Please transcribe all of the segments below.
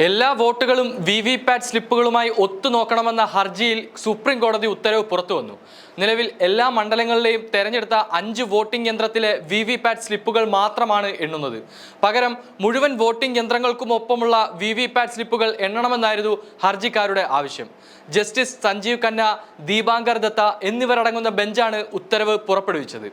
എല്ലാ വോട്ടുകളും V V PAT സ്ലിപ്പുകളുമായി ഒത്തുനോക്കണമെന്ന ഹർജിയിൽ സുപ്രീം കോടതി ഉത്തരവ് പുറത്തു വന്നു. നിലവിൽ എല്ലാ മണ്ഡലങ്ങളിലെയും തെരഞ്ഞെടുത്ത അഞ്ച് വോട്ടിംഗ് യന്ത്രത്തിലെ വി വി പാറ്റ് സ്ലിപ്പുകൾ മാത്രമാണ് എണ്ണുന്നത്. പകരം മുഴുവൻ വോട്ടിംഗ് യന്ത്രങ്ങൾക്കുമൊപ്പമുള്ള വി വി പാറ്റ് സ്ലിപ്പുകൾ എണ്ണണമെന്നായിരുന്നു ഹർജിക്കാരുടെ ആവശ്യം. ജസ്റ്റിസ് സഞ്ജീവ് ഖന്ന ദീപാങ്കർ ദത്ത എന്നിവരടങ്ങുന്ന ബെഞ്ചാണ് ഉത്തരവ് പുറപ്പെടുവിച്ചത്.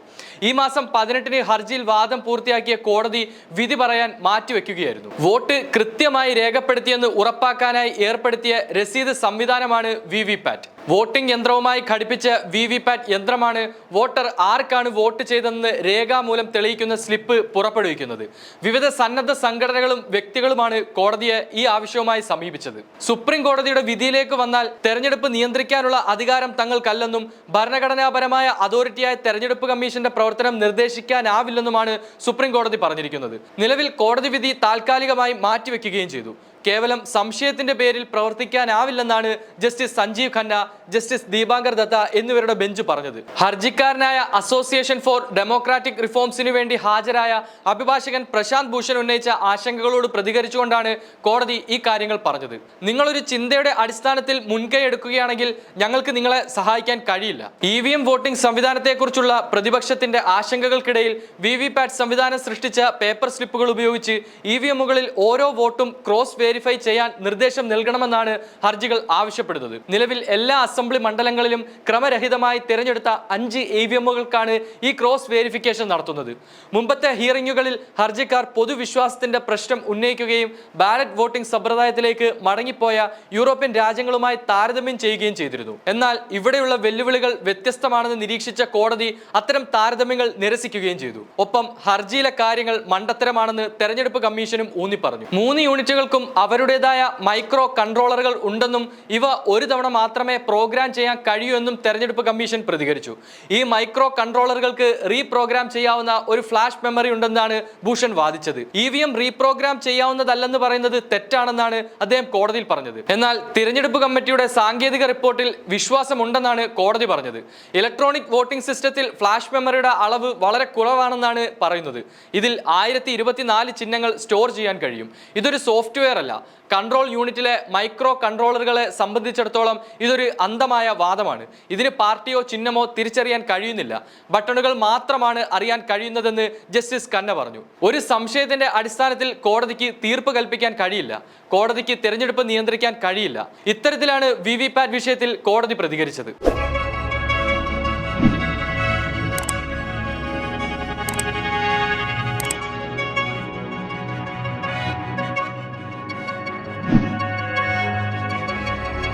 ഈ മാസം പതിനെട്ടിന് ഹർജിയിൽ വാദം പൂർത്തിയാക്കിയ കോടതി വിധി പറയാൻ മാറ്റിവെക്കുകയായിരുന്നു. വോട്ട് കൃത്യമായി രേഖപ്പെടുത്തിയെന്ന് ഉറപ്പാക്കാനായി ഏർപ്പെടുത്തിയ രസീത് സംവിധാനമാണ് വി വി പാറ്റ് വോട്ടിംഗ് യന്ത്രവുമായി ഘടിപ്പിച്ച വി വി പാറ്റ് യന്ത്രമാണ് വോട്ടർ ആർക്കാണ് വോട്ട് ചെയ്തതെന്ന് രേഖാമൂലം തെളിയിക്കുന്ന സ്ലിപ്പ് പുറപ്പെടുവിക്കുന്നത്. വിവിധ സന്നദ്ധ സംഘടനകളും വ്യക്തികളുമാണ് കോടതിയെ ഈ ആവശ്യവുമായി സമീപിച്ചത്. സുപ്രീം കോടതിയുടെ വിധിയിലേക്ക് വന്നാൽ തെരഞ്ഞെടുപ്പ് നിയന്ത്രിക്കാനുള്ള അധികാരം തങ്ങൾക്കല്ലെന്നും ഭരണഘടനാപരമായ അതോറിറ്റിയായ തെരഞ്ഞെടുപ്പ് കമ്മീഷന്റെ പ്രവർത്തനം നിർദ്ദേശിക്കാനാവില്ലെന്നുമാണ് സുപ്രീം കോടതി പറഞ്ഞിരിക്കുന്നത്. നിലവിൽ കോടതി വിധി താൽക്കാലികമായി മാറ്റിവെക്കുകയും ചെയ്തു. കേവലം സംശയത്തിന്റെ പേരിൽ പ്രവർത്തിക്കാനാവില്ലെന്നാണ് ജസ്റ്റിസ് സഞ്ജീവ് ഖന്ന ജസ്റ്റിസ് ദീപാങ്കർ ദത്ത എന്നിവരുടെ ബെഞ്ച് പറഞ്ഞത്. ഹർജിക്കാരനായ അസോസിയേഷൻ ഫോർ ഡെമോക്രാറ്റിക് റിഫോംസിനു വേണ്ടി ഹാജരായ അഭിഭാഷകൻ പ്രശാന്ത് ഭൂഷൺ ഉന്നയിച്ച ആശങ്കകളോട് പ്രതികരിച്ചുകൊണ്ടാണ് കോടതി ഈ കാര്യങ്ങൾ പറഞ്ഞത്. നിങ്ങളൊരു ചിന്തയുടെ അടിസ്ഥാനത്തിൽ മുൻകൈ എടുക്കുകയാണെങ്കിൽ ഞങ്ങൾക്ക് നിങ്ങളെ സഹായിക്കാൻ കഴിയില്ല. ഇ വി എം വോട്ടിംഗ് സംവിധാനത്തെക്കുറിച്ചുള്ള പ്രതിപക്ഷത്തിന്റെ ആശങ്കകൾക്കിടയിൽ വി വി പാറ്റ് സംവിധാനം സൃഷ്ടിച്ച പേപ്പർ സ്ലിപ്പുകൾ ഉപയോഗിച്ച് ഇ വി എമ്മുകളിൽ ഓരോ വോട്ടും ക്രോസ് വെരിഫൈ ചെയ്യാൻ നിർദ്ദേശം നൽകണമെന്നാണ് ഹർജികൾ ആവശ്യപ്പെടുന്നത്. നിലവിൽ എല്ലാ അസംബ്ലി മണ്ഡലങ്ങളിലും ക്രമരഹിതമായി തിരഞ്ഞെടുത്ത അഞ്ച് ഇ വി എമ്മുകൾക്കാണ് ഈ ക്രോസ് വെരിഫിക്കേഷൻ നടത്തുന്നത്. മുമ്പത്തെ ഹിയറിംഗുകളിൽ ഹർജിക്കാർ പൊതുവിശ്വാസത്തിന്റെ പ്രശ്നം ഉന്നയിക്കുകയും ബാലറ്റ് വോട്ടിംഗ് സമ്പ്രദായത്തിലേക്ക് മടങ്ങിപ്പോയ യൂറോപ്യൻ രാജ്യങ്ങളുമായി താരതമ്യം ചെയ്യുകയും ചെയ്തിരുന്നു. എന്നാൽ ഇവിടെയുള്ള വെല്ലുവിളികൾ വ്യത്യസ്തമാണെന്ന് നിരീക്ഷിച്ച കോടതി അത്തരം താരതമ്യങ്ങൾ നിരസിക്കുകയും ചെയ്തു. ഒപ്പം ഹർജിയിലെ കാര്യങ്ങൾ മണ്ടത്തരമാണെന്ന് തെരഞ്ഞെടുപ്പ് കമ്മീഷനും ഊന്നി പറഞ്ഞു മൂന്ന് യൂണിറ്റുകൾക്കും അവരുടേതായ മൈക്രോ കൺട്രോളറുകൾ ഉണ്ടെന്നും ഇവ ഒരു തവണ മാത്രമേ പ്രോഗ്രാം ചെയ്യാൻ കഴിയുമെന്നും തെരഞ്ഞെടുപ്പ് കമ്മീഷൻ പ്രതികരിച്ചു. ഈ മൈക്രോ കൺട്രോളറുകൾക്ക് റീപ്രോഗ്രാം ചെയ്യാവുന്ന ഒരു ഫ്ലാഷ് മെമ്മറി ഉണ്ടെന്നാണ് ഭൂഷൺ വാദിച്ചത്. ഇ വി എം റീപ്രോഗ്രാം ചെയ്യാവുന്നതല്ലെന്ന് പറയുന്നത് തെറ്റാണെന്നാണ് അദ്ദേഹം കോടതിയിൽ പറഞ്ഞത്. എന്നാൽ തിരഞ്ഞെടുപ്പ് കമ്മിറ്റിയുടെ സാങ്കേതിക റിപ്പോർട്ടിൽ വിശ്വാസമുണ്ടെന്നാണ് കോടതി പറഞ്ഞത്. ഇലക്ട്രോണിക് വോട്ടിംഗ് സിസ്റ്റത്തിൽ ഫ്ലാഷ് മെമ്മറിയുടെ അളവ് വളരെ കുറവാണെന്നാണ് പറയുന്നത്. ഇതിൽ ആയിരത്തി ഇരുപത്തിനാല് ചിഹ്നങ്ങൾ സ്റ്റോർ ചെയ്യാൻ കഴിയും. ഇതൊരു സോഫ്റ്റ്വെയർ അല്ല കൺട്രോൾ യൂണിറ്റിലെ മൈക്രോ കൺട്രോളറുകളെ സംബന്ധിച്ചിടത്തോളം ഇതൊരു അന്ധമായ വാദമാണ്. ഇതിന് പാർട്ടിയോ ചിഹ്നമോ തിരിച്ചറിയാൻ കഴിയുന്നില്ല. ബട്ടണുകൾ മാത്രമാണ് അറിയാൻ കഴിയുന്നതെന്ന് ജസ്റ്റിസ് കന്ന പറഞ്ഞു. ഒരു സംശയത്തിന്റെ അടിസ്ഥാനത്തിൽ കോടതിക്ക് തീർപ്പ് കൽപ്പിക്കാൻ കഴിയില്ല. കോടതിക്ക് തിരഞ്ഞെടുപ്പ് നിയന്ത്രിക്കാൻ കഴിയില്ല. ഇത്തരത്തിലാണ് വി വി പാറ്റ് വിഷയത്തിൽ കോടതി പ്രതികരിച്ചത്.